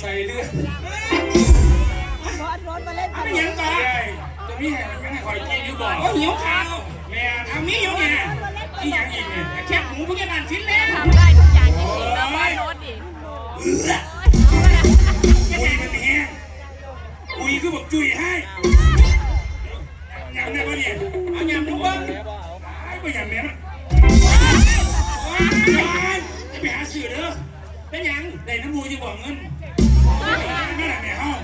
ใส่เลือดรถรถมาเล่นตไม่ยังก่อนจะมีแห่ยังไงคอยกินอยู่บ่โอ้หิวข้าวแม่เอามีอยู่เนี่ยอีหยังอีกเนี่ยแค่หมูพยาบาลฟินแล้วทำได้ทุกอย่างจริงๆแล้วว่ารถดิคุยมันแห้งคุยคือบอกจุยให้ยำได้ปะเนี่ยเอายำทุกคนไอ้ปะยำแม่มันจะไปหาสื่อเด้อเป็นยังได้น้ำมูจะบอกเงิน ไม่ได้แม่ห้อง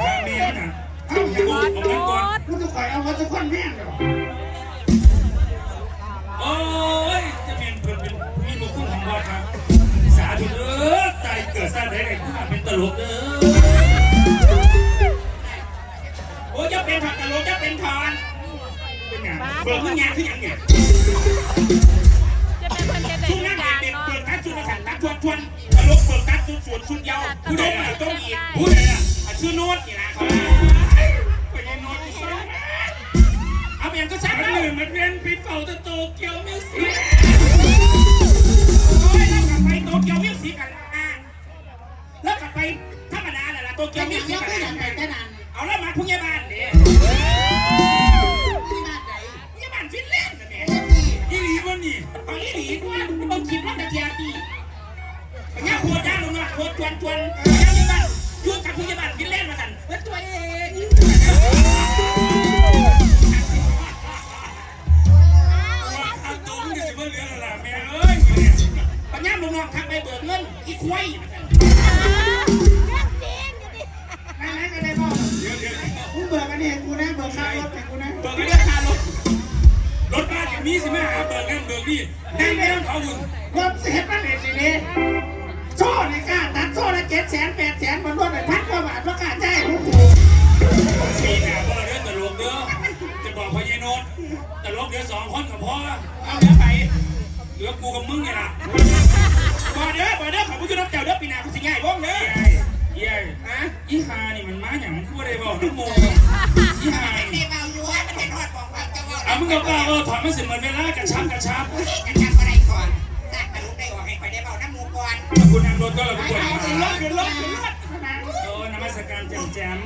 ทางเมียนน่ะเอาอย่าบอกเอาเงินก่อนกูจะคอยเอาวัตถุก้อนแม่งเหรอโอ้ย จะเป็นเพื่อนเป็นพี่ลูกคู่ของบอสครับ สาธุเด้อตายเกิดสร้างได้ไงกูเป็นตลกเด้อ โอ้จะเป็นผักกะโหลกจะเป็นทอนเป็นไงเบิกมึงยางคือหยังเนี่ยจะเป็นคนเด็ดชุดทุนั่กงอย่าเด็กเนาะเปิดกัดชุดมาสั่นนักทวนทวน ชุดสวนชุดยาวผู้ใดอะต้องอีกพูดเลยอะอะชื่อโน้ตนี่นะเขาไปยังนอนที่สุดเอาเมียนก็ซักมันแล้วลืมมันเรียนปิดเป่าตะโตเกียวมิวสิก สองคนกับพ่อเอาเดี๋ยวไปเหลือกูกับมึงไงล่ะบ่เด้อบ่เด้อขอบคุณรับเจ้าเด้อปีหน้าเขาสิง่ายวงเด้อเย้เย้ฮะอีหานี่มันมาอย่างกูได้บอกน้ำโมอีหาเด็กเอาอยู่ว่ามันเป็นหอดของความจะว่าเอามึงก็กล้าเออถอดมาสิเหมือนเวลากระชับกระชับจะจำอะไรก่อนจากกระลุกได้ออกให้คอยได้เบาน้ำมูก่อนคุณนั่งรถก็เราไปกดเอาขึ้นรถขึ้นรถขึ้นรถโอ้นมัสการแจมแจม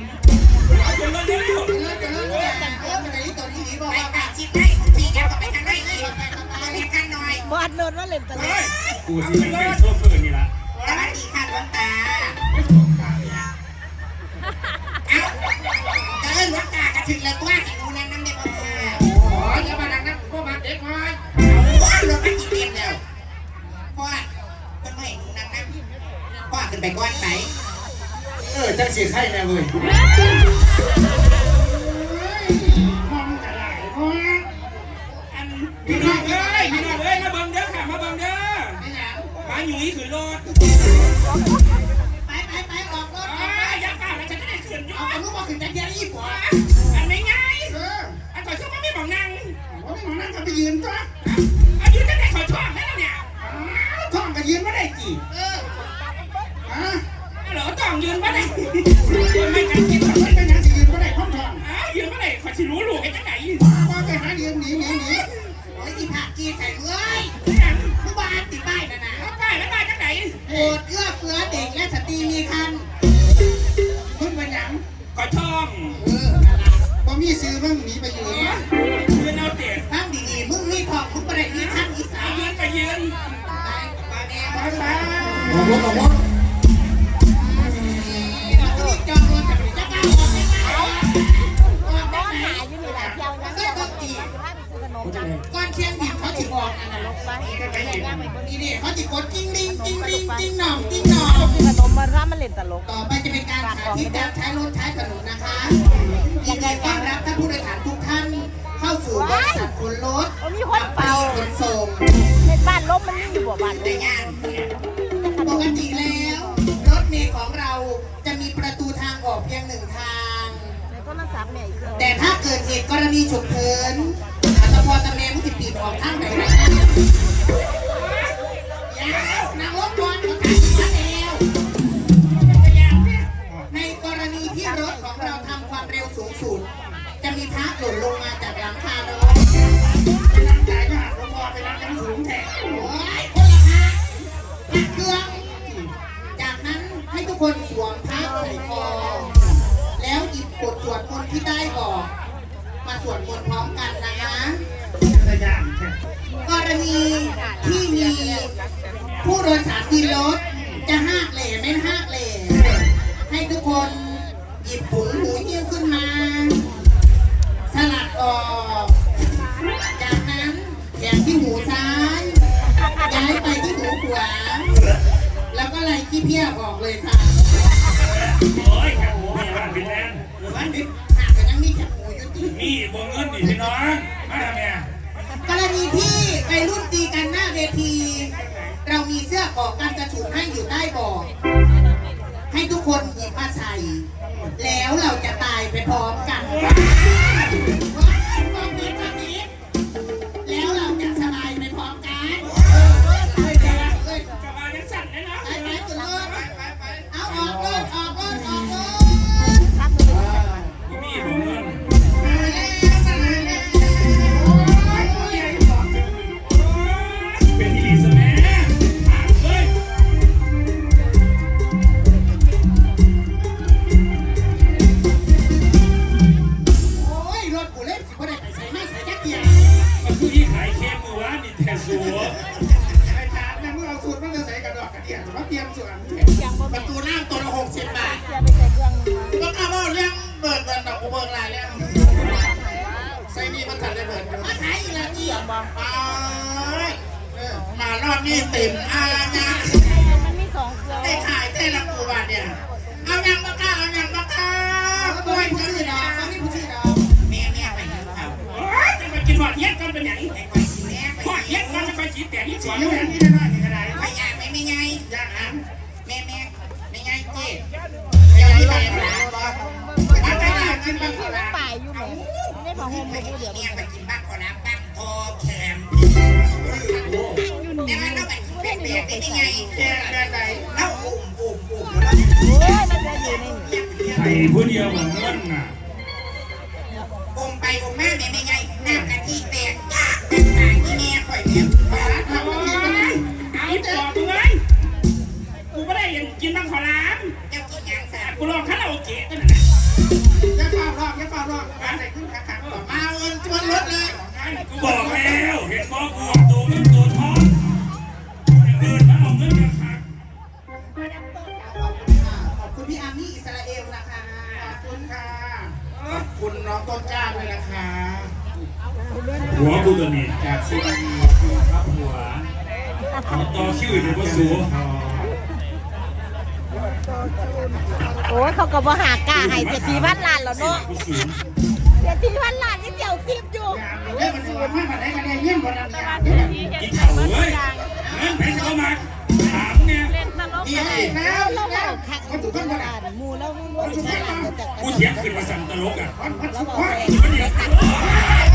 เอาขึ้นรถเร็วเลิกจะเลิกเลิกเออมันจะยิ่งตัวนี้ดีบอกไปว่าไปชิดได้พี่แกก็ ไปทางได้อีกมาเรียนกันหน่อยบอดรถมาเล่นตลกกูสิเป็นเป็นโซเฟอร์นี่ละสวัสดีค่ะหลวงตาเอ้าจะเล่นหลวงตากระถึงเลยตัวให้ดูนั่งน้ำเด็กมาโอ้ยอย่ามาดังนะพวกมันเด็กน้อยว้ารถมันจีเต็มแล้วพ่อเพิ่นไม่ให้หนูนั่งน้ำพ่อขึ้นไปก้อนไหนเออจังสีไข่แน่เว้ย กมาขึ้นจักรยานอีกหัวอันไม่ง่ายเอออันก่อนช่วงไม่บอกนั่งว่าไม่มานั่งกันไปยืนตัวอายุจะได้ขอช่อบแล้วเนี่ยท้องก็ยืนไม่ได้กี่เออฮะเหรอต้องยืนไมาได้ไม่กันคิดไม่เป็นยังสิยืนไม่ได้พ้องท้องอ้าวยืนไมาได้ขอชิรู้ลูกไอ้จังไหนว่าไปหายืนหนีหนีหนีโอ้ยที่ผักกีใส่เอ้ยือมึงหนีไปยืนยืนเอาเตะฟังดีๆมึงมีทองมึงประเดี๋ยวมีคันอีสาเอานยืนไปยืนไปไปแน่ไปมาไป เขาจิบอกนะลกไปไปย่างไปบนนี่นี่เขาจิกดกิ้งลิงกิ้งลิงกิ้งหน่องกิ้งหน่องซื้อขนมมาร่ามาเล่นตลก ต่อไปจะเป็นการสาธิตการใช้รถใช้ถนนนะคะยินดีต้อนรับท่านผู้โดยสารทุกท่านเข้าสู่บริษัทขนรถโอ้มีคนเป่าขนส่งในบ้านลมมันนี่อยู่บ่บ้านในงานปกติแล้วรถเมล์ของเราจะมีประตูทางออกเพียงหนึ่งทางในโทรศัพท์เนี่ยอีกเครื่องแต่ถ้าเกิดเหตุกรณีฉุกเฉิน อตะเมมึงติดติดออกข้างไหนนะนางรถยนต์ของกาาแล้วในกรณีที่รถของเราทำความเร็วสูงสุด จะมีพระหล่นลงมาจากหลังคารถไล้งใจก็หักลงคอไปล้างสูงแทนคนละพระตักเครื่อง จากนั้นให้ทุกคนสวมพระใส่คอ แล้วหยิบบทสวดมนต์ที่ได้บอก มาสวดมนต์พร้อมกันนะคะตัวอย่างแค่กรณีที่มีผู้โดยสารกินรถจะห้ากเหล่ไม่ห้ากเหล่ให้ทุกคนหยิบถุงหูยิ้วขึ้นมา สลัดออก จากนั้นแยกที่หูซ้ายย้ายไปที่หูขวา แล้วก็ไล่ขี้เพี้ยออกเลยค่ะโอ้ยแค่หัวพยาบาลฟินแลนด์ หรือว่านึกหากก็ยังมีแค่หูอยู่ดี มีบวงเงินนี่พี่น้อง มาทำไงกรณีที่ไปรุ่นตีกันหน้าเวที เรามีเสื้อเกาะกันกระฉุนให้อยู่ใต้บอกให้ทุกคนหยิบมาใส่ แล้วเราจะตายไปพร้อมกัน ไปสีแตกที่สวนอยู่เลอยย่างนี้ได้ไหมกระไดไปยากไหมไม่ไงยากอ่านแม่แม่ไม่ไงเจ๊ไม่ไงไปไหนบ่ไปไหนกินบ้างที่มันป่ายอยู่แหม่ไม่ได้ผ้าห่มไปเลยกินเดี๋ยวเนี่ยไปกินบ้างก่อนนะบ้างโอแคมแต่ว่าเราแบบเปลี่ยนเปลี่ยนได้ยังไงแก่แบบไหนเราอุ้มอุ้มอุ้มโอ้ยมันจะอยู่ในนี่ไอ้ผู้เดียวบวงเงินน่ะ อบอย่าเฝ้ารอบการใส่ขึ้นขาขาก่อนมาเงินชวนรถเลยกูบอกแล้วเห็นบอกกูตัวเงินตัวทองเดินมาเอาเงินกันคักขอบคุณพี่อามี่อิสราเอลนะคะ ขอบคุณค่ะ ขอบคุณน้องต้นกล้าด้วยนะคะหัวกูตัวนี้จากซีดีคือครับหัวต่อคิวอยู่บนสูงโอ้ยเขาก็บ่หากล้าให้เสียทีพันลานแล้วเนาะ สูงเสียทีพันล้านนี่เดียวคลิปอยู่เรื่องมันจะมาไม่มาได้กันได้เยี่ยมกว่านั้นเนี่ยกินเข่าเว้ยเงินไปเข้ามาถามเนี่ยเล่นตลกนี่อะไรแล้วเราแล้เล่าวคักมันถูกต้องกว่าอ่านหมูแล้วมึงว่าจะล้านจะจัดกูเถียงขึ้นมาสั่นตลกอะมันมันแล้สุวดบอกยอดเอง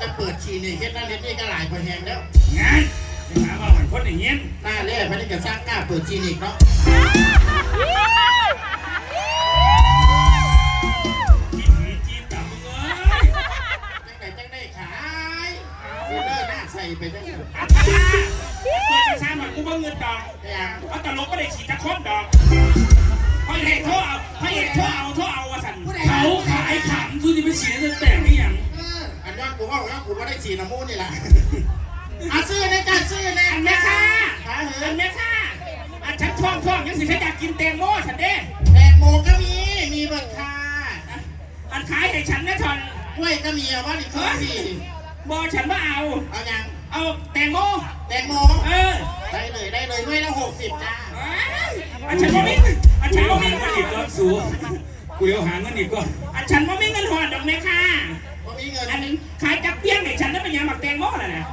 จะเปิดชีนี่เฮ็ดนั่นเฮ็ดนี่ก็หลายคนแหงแล้วงานจะหามาเหมือนคนอย่างเงี้ยหน้าเล่พนักงานสร้างกล้าเปิดคลินิกเนาะจีผีจีบต่ำมึงเอ้ยจังไหนจังได้ขายฟิลเลอร์หน้าใส่ไปจังหวะอาตาเปิดกระชาหน่อยกูเบิ่งเงินดอกอย่างเอาตลกก็ได้ขี่ตะคบดอกพอเอกโทษเอาพอเอกโทษเอาโทษเอาวะสันเขา กูว่าว่ากูว่าได้ฉีดน้ำมูกนี่แหละเอาซื้อในการซื้อในอันแม่ค่ะหาเหิอันนแม่ค่ะอันฉันท่องท่องยังสิฉันอยากกินแตงโมฉันเด้แตงโมก็มีมีเบิร์ค่ะอันขายให้ฉันนะทอนกล้วยก็มีเอาว่าดิคือสิบอฉันว่าเอาเอายังเอาแตงโมแตงโมเออได้เลยได้เลยด้วยละหกสิบจ้าอันฉันว่าไม่อันกูฉันเดี๋ยวว่าหาไม่เงินอีกก่อนสู้กูเดี๋ยวหาเงินอีกก่อนอันฉันว่าไม่เงินหอดดอกแม่ค่ะ พอมีเงินอันนึงขายจับเปี้ยงให้ฉันแล้วเป็นยังหมักแตงโมน่ะนะ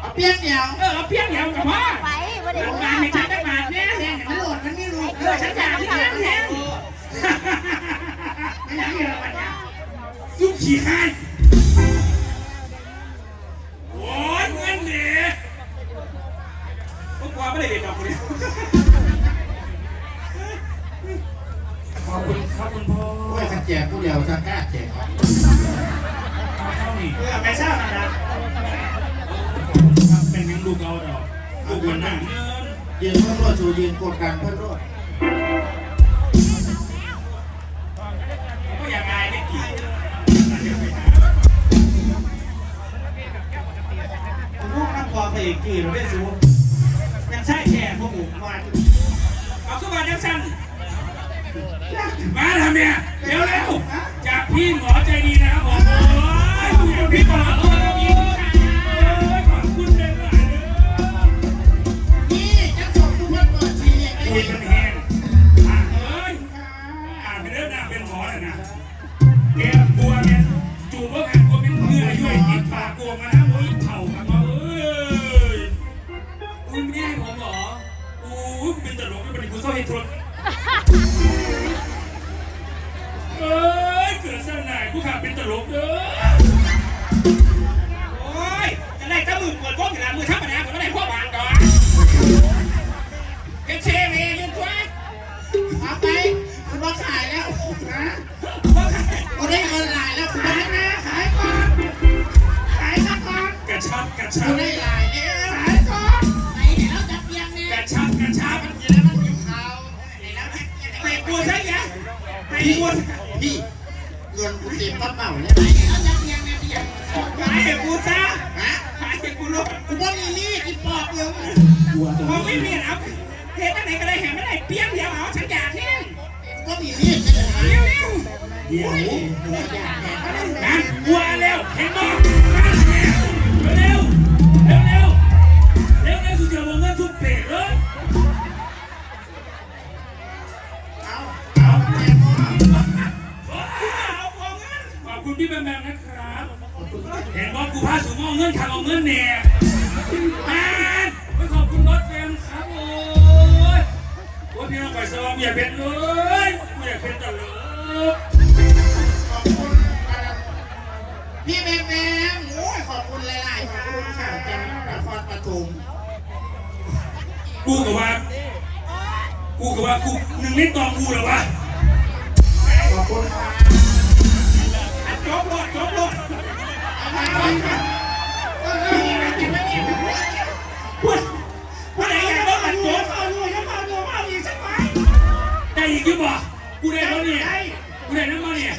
เอาเปี้ยงเดียวเออเอาเปี้ยงเดียวกับพ่อไปบ่ได้ทำงางานนให้ฉันได้บาทเนี่ยแทงมันโหลดมันไม่รู้เออฉันอยากที่นั่นแทนสู้ขี้ให้ สูยืนกดกันพื่อนรอดก็อย่งไรไม่กี่ผมพูดข้างคอไปอีกกี่หรืไม่สู เป็นตลกเด้อ ไปไหนก็ได้แห่ไม่ได้เปี้ยงเดียวเอาฉันอยากแห้ก็มีมีดนะเร็วเร็วเดี๋ยวนั่นวัวแล้วเห็นบ่นั่นเร็วเร็วเร็วเร็วเร็วสุดยอดเงินสุดเป๋เลยเอาเอาขอบคุณพี่แบมแบมนะครับเห็นบ่กูพาสูงเงินทางเอาเงินแน่แมนขอบคุณรถแฟมครับผม ว่าพี่น้องไปสว่างอย่เป็นเลยอย่เป็นตลกขอบคุณพี่แม่แม่โอ้ยขอบคุณหลายๆขอบคุณค่ะจากนครปฐมกูกับว่า กูกับว่ากูหนึ่งนิดตองกูหรอวะขอบคุณค่ะจบหมดจบหมด บ่กูได้แล้วเนี่ยกูได้แล้วมาเนี่ย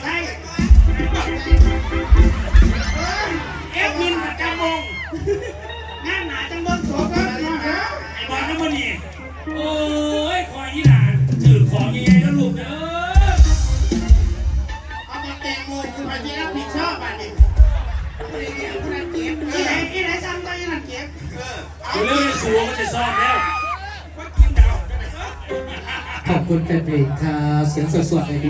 คุณเป็นลงค่าเสียงสดๆเลย